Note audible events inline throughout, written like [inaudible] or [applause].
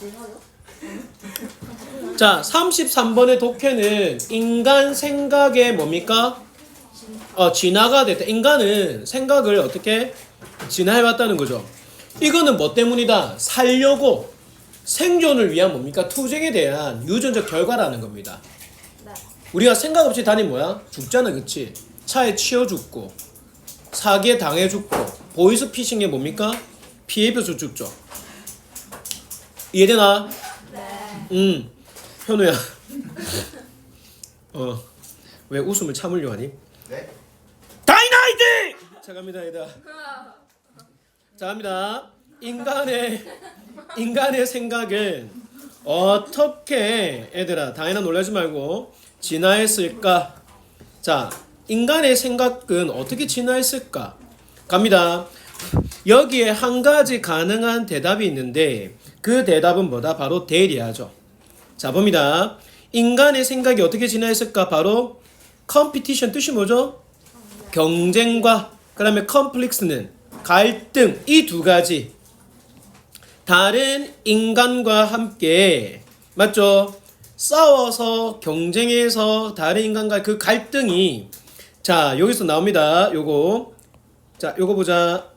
[laughs] 자, 33번의 독해는 인간 생각에 뭡니까? 어, 진화가 됐다. 인간은 생각을 어떻게 진화해왔다는 거죠. 이거는 뭐 때문이다? 살려고 생존을 위한 뭡니까? 투쟁에 대한 유전적 결과라는 겁니다. 네. 우리가 생각 없이 다니면 뭐야? 죽잖아, 그치? 차에 치여 죽고, 사기에 당해 죽고, 보이스 피싱에 뭡니까? 피해 입혀서 죽죠. 이해되나? 네. 음, 현우야. 어, 왜 웃음을 참으려 하니? 네. 다이나이트! 자 갑니다, 얘들아. 자 갑니다. 인간의 인간의 생각은 어떻게 얘들아 다이나 놀라지 말고 진화했을까? 자, 인간의 생각은 어떻게 진화했을까? 갑니다. 여기에 한 가지 가능한 대답이 있는데 그 대답은 뭐다? 바로 대리하죠. 자 봅니다. 인간의 생각이 어떻게 진화했을까? 바로 컴피티션 뜻이 뭐죠? 경쟁과 그다음에 컴플렉스는 갈등 이 두 가지 다른 인간과 함께 맞죠? 싸워서 경쟁해서 다른 인간과 그 갈등이 자 여기서 나옵니다. 요거 자 요거 보자.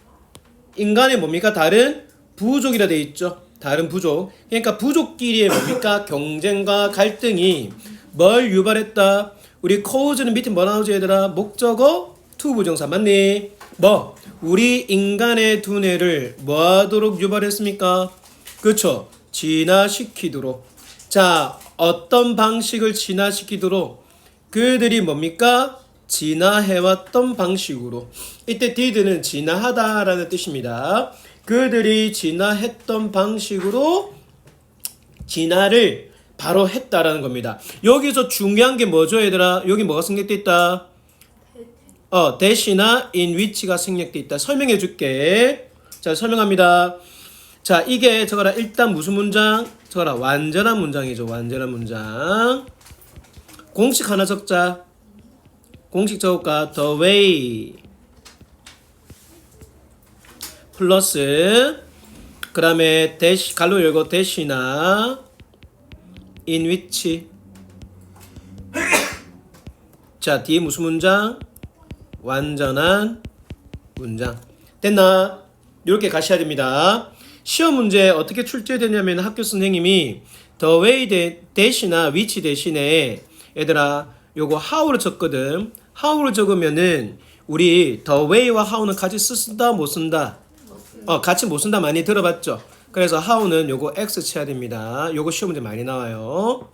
인간의 뭡니까 다른 부족이라 돼 있죠. 다른 부족. 그러니까 부족끼리의 뭡니까 [clears throat] 경쟁과 갈등이 뭘 유발했다. 우리 코우즈는 밑에 뭐 나오지 얘들아? 목적어 투 부정사 맞니? 뭐 우리 인간의 두뇌를 뭐 하도록 유발했습니까? 그렇죠. 진화시키도록. 자 어떤 방식을 진화시키도록 그들이 뭡니까? 진화해왔던 방식으로 이때 did는 진화하다라는 뜻입니다. 그들이 진화했던 방식으로 진화를 바로 했다라는 겁니다. 여기서 중요한 게 뭐죠, 얘들아? 여기 뭐가 생략돼 있다? 어, 대시나 in which가 생략돼 있다. 설명해 줄게. 자, 설명합니다. 자, 이게 저거라 일단 무슨 문장? 저거라 완전한 문장이죠. 완전한 문장. 공식 하나 적자. 공식 적을까? The way 플러스 그 다음에 대시 갈로 열고 대시나 in which? 자 뒤에 무슨 문장? 완전한 문장. 됐나? 이렇게 가셔야 됩니다. 시험 문제 어떻게 출제되냐면 학교 선생님이 the way 대, 대시나 which 대신에 얘들아 요거 how를 적거든. how를 적으면은 우리 the way와 how는 같이 쓴다 못 쓴다 어 같이 못 쓴다 많이 들어봤죠? 그래서 how는 요거 x 쳐야 됩니다. 요거 시험 문제 많이 나와요.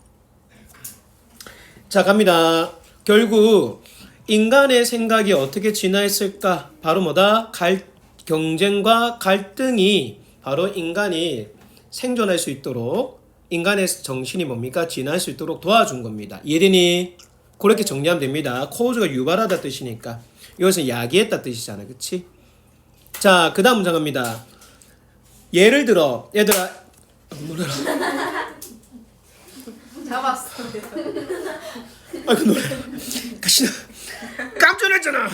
자 갑니다. 결국 인간의 생각이 어떻게 진화했을까? 바로 뭐다? 갈 경쟁과 갈등이 바로 인간이 생존할 수 있도록 인간의 정신이 뭡니까? 진화할 수 있도록 도와준 겁니다. 이해되니? 그렇게 정리하면 됩니다. 코우즈가 유발하다 뜻이니까. 이것은 야기했다 뜻이잖아 그치 자, 그 다음 문장 갑니다. 예를 들어, 얘들아, 놀래라. 잡았어. 아이고, 놀래라. 가시나. 깜짝 놀랐잖아.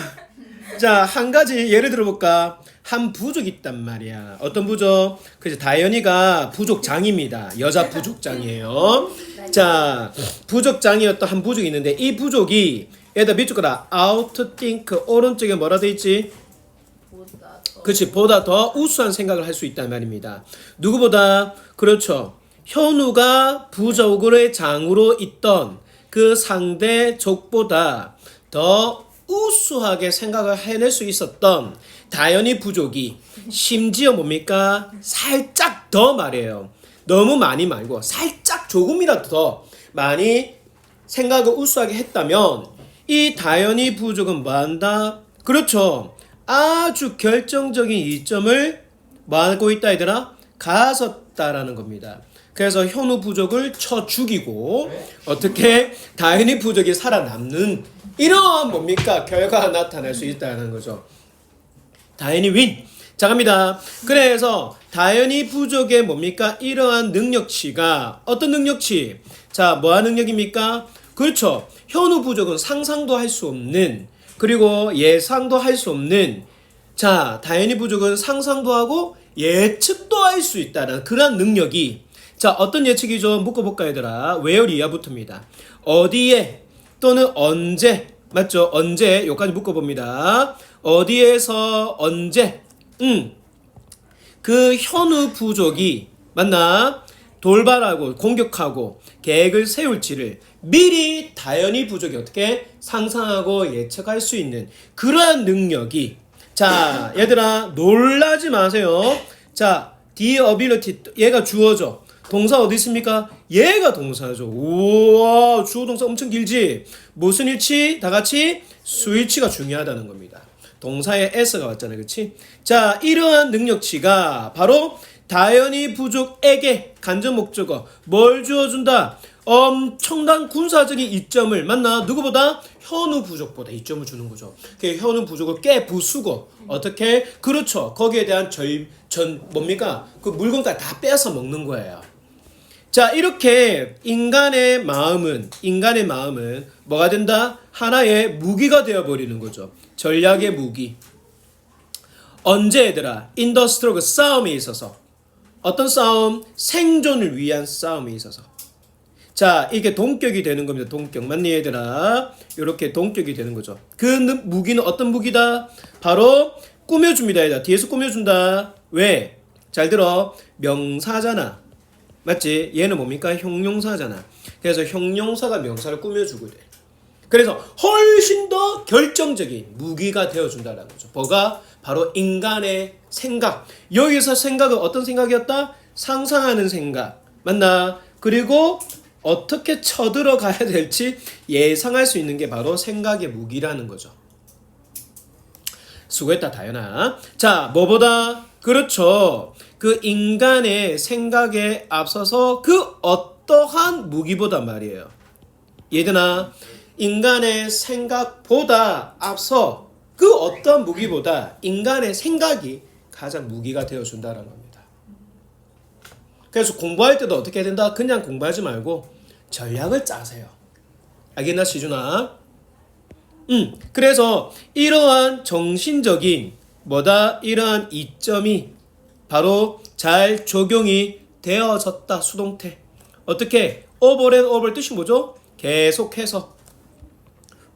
자, 한 가지 예를 들어볼까? 한 부족이 있단 말이야. 어떤 부족? 그래서 다현이가 부족장입니다. 여자 부족장이에요. 자, 부족장이었던 한 부족이 있는데 이 부족이 얘들 밑줄 거다. outthink 오른쪽에 뭐라 돼 있지? 그렇지 보다 더 우수한 생각을 할 수 있단 말입니다. 누구보다 그렇죠. 현우가 부족의 장으로 있던 그 상대 족보다 더 우수하게 생각을 해낼 수 있었던 다연히 부족이 심지어 뭡니까 살짝 더 말해요. 너무 많이 말고 살짝 조금이라도 더 많이 생각을 우수하게 했다면 이 다연히 부족은 뭐한다? 그렇죠. 아주 결정적인 이점을 뭐하고 있다 얘들아? 가졌다라는 겁니다. 그래서 현우 부족을 쳐 죽이고 어떻게 다현이 부족이 살아남는 이러한 뭡니까 결과가 나타날 수 있다는 거죠. 다현이 윈. 자 갑니다. 그래서 다현이 부족의 뭡니까 이러한 능력치가 어떤 능력치? 자 뭐한 능력입니까? 그렇죠. 현우 부족은 상상도 할 수 없는 그리고 예상도 할 수 없는 자 다현이 부족은 상상도 하고 예측도 할 수 있다는 그런 능력이 자, 어떤 예측이죠? 묶어볼까, 얘들아? where 이하부터입니다. 어디에 또는 언제, 맞죠? 언제, 여기까지 묶어봅니다. 어디에서 언제, 음, 그 현우 부족이, 맞나? 돌발하고 공격하고 계획을 세울지를 미리 다연히 부족이 어떻게 상상하고 예측할 수 있는 그러한 능력이 자 얘들아 놀라지 마세요. 자 the ability 얘가 주어져. 동사 어디 있습니까? 얘가 동사죠. 우와 주어 동사 엄청 길지? 무슨 일치? 다 같이 스위치가 중요하다는 겁니다. 동사에 s가 왔잖아요 그치? 자 이러한 능력치가 바로 다연히 부족에게 간접 목적어 뭘 주어준다 엄청난 군사적인 이점을 만나 누구보다 현우 부족보다 이점을 주는 거죠. 그 현우 부족을 깨 부수고 어떻게 그렇죠. 거기에 대한 절, 전 뭡니까 그 물건까지 다 빼서 먹는 거예요. 자 이렇게 인간의 마음은 인간의 마음은 뭐가 된다 하나의 무기가 되어 버리는 거죠. 전략의 무기. 언제 얘들아 인더스트로그 싸움에 있어서 어떤 싸움? 생존을 위한 싸움에 있어서. 자 이게 동격이 되는 겁니다. 동격. 맞니 얘들아? 이렇게 동격이 되는 거죠. 그 느- 무기는 어떤 무기다? 바로 꾸며줍니다 얘들아. 뒤에서 꾸며준다. 왜? 잘 들어. 명사잖아. 맞지? 얘는 뭡니까? 형용사잖아. 그래서 형용사가 명사를 꾸며주고 돼 그래서 훨씬 더 결정적인 무기가 되어준다는 거죠. 뭐가 바로 인간의 생각. 여기서 생각은 어떤 생각이었다? 상상하는 생각. 맞나? 그리고 어떻게 쳐들어가야 될지 예상할 수 있는 게 바로 생각의 무기라는 거죠. 수고했다 다현아. 자, 뭐보다 그렇죠. 그 인간의 생각에 앞서서 그 어떠한 무기보다 말이에요. 얘들아, 인간의 생각보다 앞서 그 어떤 무기보다 인간의 생각이 가장 무기가 되어준다는 겁니다. 그래서 공부할 때도 어떻게 된다? 그냥 공부하지 말고 전략을 짜세요. 알겠나, 시준아? 음, 그래서 이러한 정신적인 뭐다 이러한 이점이 바로 잘 적용이 되어졌다 수동태 어떻게 over and over 뜻이 뭐죠? 계속해서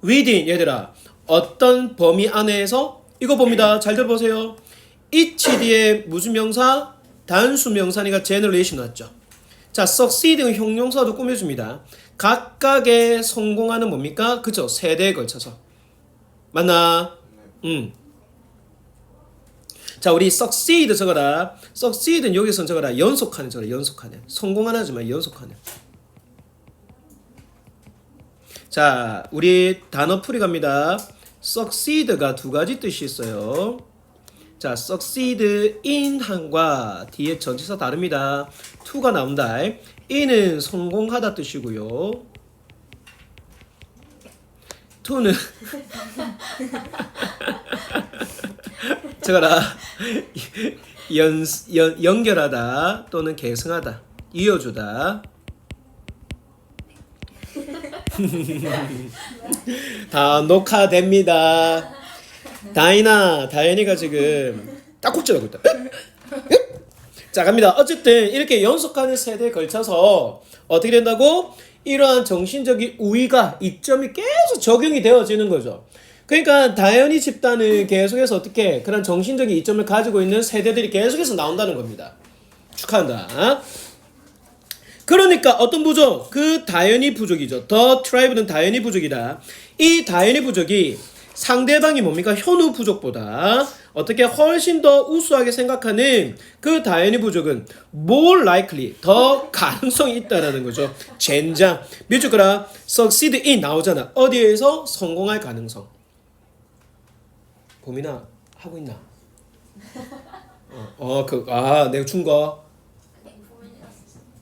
within 얘들아 어떤 범위 안에서 이거 봅니다 잘 들어보세요 each 뒤에 무슨 명사 단수 명사니까 generation 왔죠 자 succeed는 형용사도 꾸며줍니다 각각의 성공하는 뭡니까 그죠 세대에 걸쳐서 맞나 음. 자, 우리 succeed 적어라. succeed는 여기서 적어라. 연속하는 적어라. 연속하는. 성공하는 하지 마. 연속하는. 자, 우리 단어 풀이 갑니다. Succeed가 두 가지 뜻이 있어요. 자, succeed in 한과 뒤에 전치사 다릅니다. to가 나온다. in은 성공하다 뜻이고요. to는 적어라. [laughs] 연, 연, 연결하다 또는 계승하다. 이어주다. [laughs] 다 녹화됩니다. 다이나, 다현이가 지금 딱꼭질 하고 있다. 자, 갑니다. 어쨌든 이렇게 연속하는 세대에 걸쳐서 어떻게 된다고? 이러한 정신적인 우위가 이점이 계속 적용이 되어지는 거죠. 그러니까 다현이 집단은 계속해서 어떻게 그런 정신적인 이점을 가지고 있는 세대들이 계속해서 나온다는 겁니다. 축하한다. 그러니까 어떤 부족? 그 다연이 부족이죠. 더 트라이브는 다연이 부족이다. 이 다연이 부족이 상대방이 뭡니까? 현우 부족보다 어떻게 훨씬 더 우수하게 생각하는 그 다연이 부족은 more likely 더 가능성이 있다라는 거죠. 젠장. 뮤직그라 succeed in 나오잖아. 어디에서 성공할 가능성. 봄이나 하고 있나? 어, 어, 그, 아, 내가 준 거.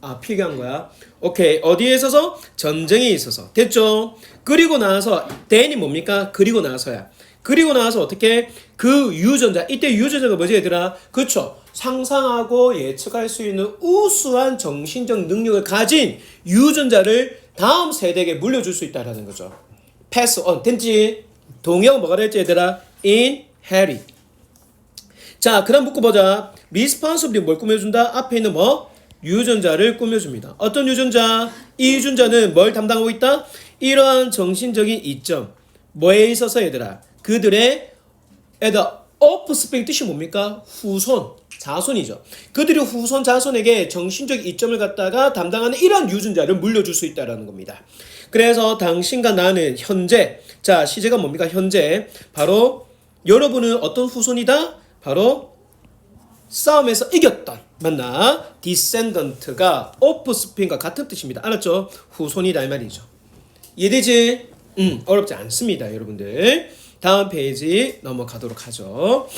아, 필기한 거야. 오케이. 어디에 있어서? 전쟁에 있어서. 됐죠? 그리고 나서, then이 뭡니까? 그리고 나서야. 그리고 나서 어떻게? 그 유전자. 이때 유전자가 뭐지, 얘들아? 그쵸? 상상하고 예측할 수 있는 우수한 정신적 능력을 가진 유전자를 다음 세대에게 물려줄 수 있다는 거죠. pass on. 됐지? 동형 뭐가 될지 얘들아? inherit. 자, 그 다음 묶어보자. responsibly 뭘 꾸며준다? 앞에 있는 뭐? 유전자를 꾸며줍니다. 어떤 유전자? 이 유전자는 뭘 담당하고 있다? 이러한 정신적인 이점. 뭐에 있어서 얘들아? 그들의 에다 오프스프링 뜻이 뭡니까? 후손, 자손이죠. 그들이 후손, 자손에게 정신적 이점을 갖다가 담당하는 이러한 유전자를 물려줄 수 있다라는 겁니다. 그래서 당신과 나는 현재, 자 시제가 뭡니까? 현재 바로 여러분은 어떤 후손이다? 바로 싸움에서 이겼던 맞나? 디센던트가 오프스프링과 같은 뜻입니다. 알았죠? 후손이다 이 말이죠. 이해되지? 음, 어렵지 않습니다, 여러분들. 다음 페이지 넘어가도록 하죠.